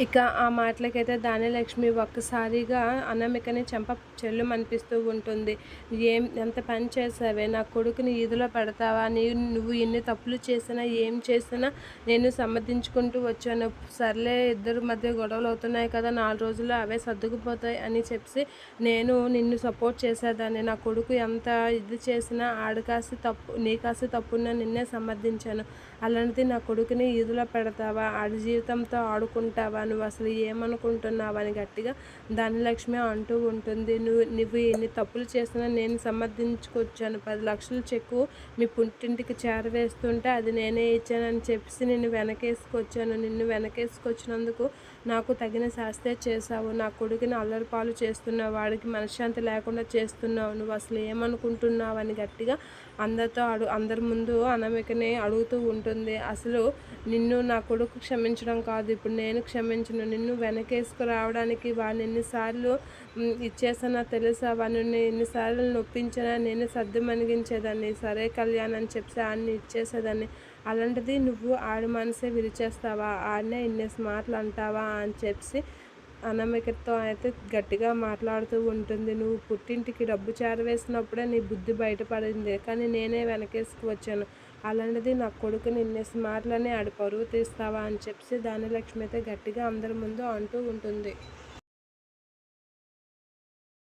ఇక ఆ మాటలకైతే ధాన్యలక్ష్మి ఒక్కసారిగా అనామికని చెంప చెల్లు అనిపిస్తూ ఉంటుంది. ఏం ఎంత పని చేసావే? నా కొడుకుని ఈదులో పెడతావా? నీ నువ్వు ఎన్ని తప్పులు చేసినా ఏం చేసినా నేను సమర్థించుకుంటూ వచ్చాను. సర్లే ఇద్దరు మధ్య గొడవలు అవుతున్నాయి కదా నాలుగు రోజుల్లో అవే సర్దుకుపోతాయి అని చెప్పి నేను నిన్ను సపోర్ట్ చేసేదాన్ని. నా కొడుకు ఎంత ఇది చేసినా ఆడకాసి తప్పు నీ కాసి తప్పున్నా నిన్నే సమర్థించాను అలాంటిది నా కొడుకుని ఈదులో పెడతావా? ఆడి జీవితంతో ఆడుకుంటావా? నువ్వు అసలు ఏమనుకుంటున్నావు అని గట్టిగా ధనలక్ష్మి అంటూ ఉంటుంది. నువ్వు నువ్వు ఎన్ని తప్పులు చేసినా నేను సమర్థించుకొచ్చాను. పది లక్షల చెక్కు మీ పుట్టింటికి చేరవేస్తుంటే అది నేనే ఇచ్చానని చెప్పేసి నిన్ను వెనకేసుకొచ్చాను. నిన్ను వెనకేసుకొచ్చినందుకు నాకు తగిన శాస్తే చేశావు. నా కొడుకుని అల్లరిపాలు చేస్తున్నావు. వాడికి మనశ్శాంతి లేకుండా చేస్తున్నావు. నువ్వు అసలు ఏమనుకుంటున్నావు అని గట్టిగా అందరితో అడు అందరి ముందు అనమికనే అడుగుతూ ఉంటుంది. అసలు నిన్ను నా కొడుకు క్షమించడం కాదు. ఇప్పుడు నేను క్షమించను నిన్ను వెనకేసుకు రావడానికి వాడిని ఎన్నిసార్లు ఇచ్చేసానా తెలుసా? వాడిని ఎన్నిసార్లు నొప్పించినా నేను సర్దు మనిగించేదాన్ని సరే కళ్యాణ్ అని చెప్పి ఆడిని ఇచ్చేసేదాన్ని. అలాంటిది నువ్వు ఆడి మనసే విరిచేస్తావా? ఆడనే ఇన్ని మాటలు అంటావా? అని చెప్పి అనమికతో అయితే గట్టిగా మాట్లాడుతూ ఉంటుంది. నువ్వు పుట్టింటికి డబ్బు చేరవేసినప్పుడే నీ బుద్ధి బయటపడింది. కానీ నేనే వెనకేసుకు వచ్చాను. అలాంటిది నా కొడుకు నిన్నే స్మార్ట్లనే ఆడి పరువు తీస్తావా అని చెప్పి దానిలక్ష్మి అయితే గట్టిగా అందరి ముందు అంటూ ఉంటుంది.